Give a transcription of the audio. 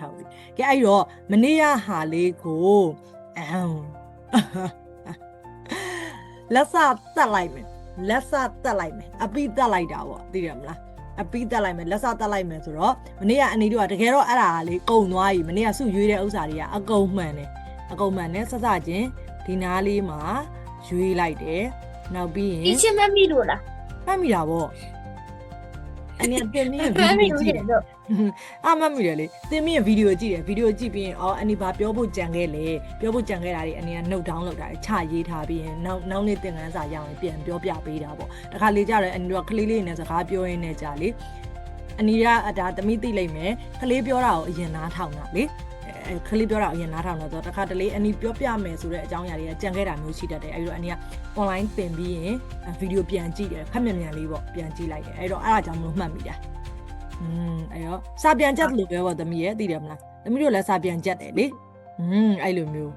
ဟုတ်ပြီကဲအဲ့တော့မနေ့ကဟာလေးကိုအမ်လက်စတက်လိုက်မယ်လက်စတက်လိုက်မယ်အပိတက်လိုက်တာပေါ့သိတယ်မလားအပိတက်လိုက်မယ်လက်စတက်လိုက်မယ်ဆိုတော့မနေ့ကအနီတို့ကတကယ်တော့အဲ့ဒါကလေကုံသွားပြီမနေ့ကစုရွေးတဲ့ဥစ္စာတွေကအကုန်မှန်တယ်အကုန်မှန်တယ်ဆက်စချင်းဒီနားလေးမှာရွေးလိုက်တယ်နောက်ပြီးရင်ဒီချင်းမမိလို့လားမှတ်မိတာပေါ့ အနည်းတင်နေဗီမမိဒီယိုလို့ကြရှည့်တယ်င်တော့အာမှတ်မိတယ်လေတင်မင်းဗီဒီယိုကြည့်တယ်ဗီဒီယိုကြည့်ပြီးရင်အော်အနီဘာပြောဖို့ကြံခဲ့လေပြောဖို့ကြံခဲ့တာတွေအနီက note down လုပ်တာတွေချရေးထားပြီးရင်နောက်နောက်နေ့သင်ခန်းစာရအောင်ပြန်ပြောပြပေးတာပေါ့တခါလေကြတယ်အနီတို့ကကလေးလေးနဲ့စကားပြောရင်းနဲ့ကြာလေအနီကဒါသမီးသိလိုက်မယ်ကလေးပြောတာကိုအရင်နားထောင်တာလေအဲ ခလေးပြောတာအရင်နားထောင်တော့တခါတလေအနီပြောပြမယ်ဆိုတဲ့အကြောင်းအရာတွေကကြံခဲ့တာမျိုးရှိတတ်တယ်အဲဒီတော့အနီက online သင်ပြီးရင်ဗီဒီယိုပြန်ကြည့်တယ်ခက်မြန်မြန်လေးပေါ့ပြန်ကြည့်လိုက်တယ်အဲ့တော့အဲ့ဒါကြောင့်မလို့မှတ်မိတာอืมအဲ့တော့စာပြန်ချက်လို့ပြောပေါ့သမီးရဲ့သိတယ်မလားသမီးတို့လည်းစာပြန်ချက်တယ်လေอืมအဲ့လိုမျိုး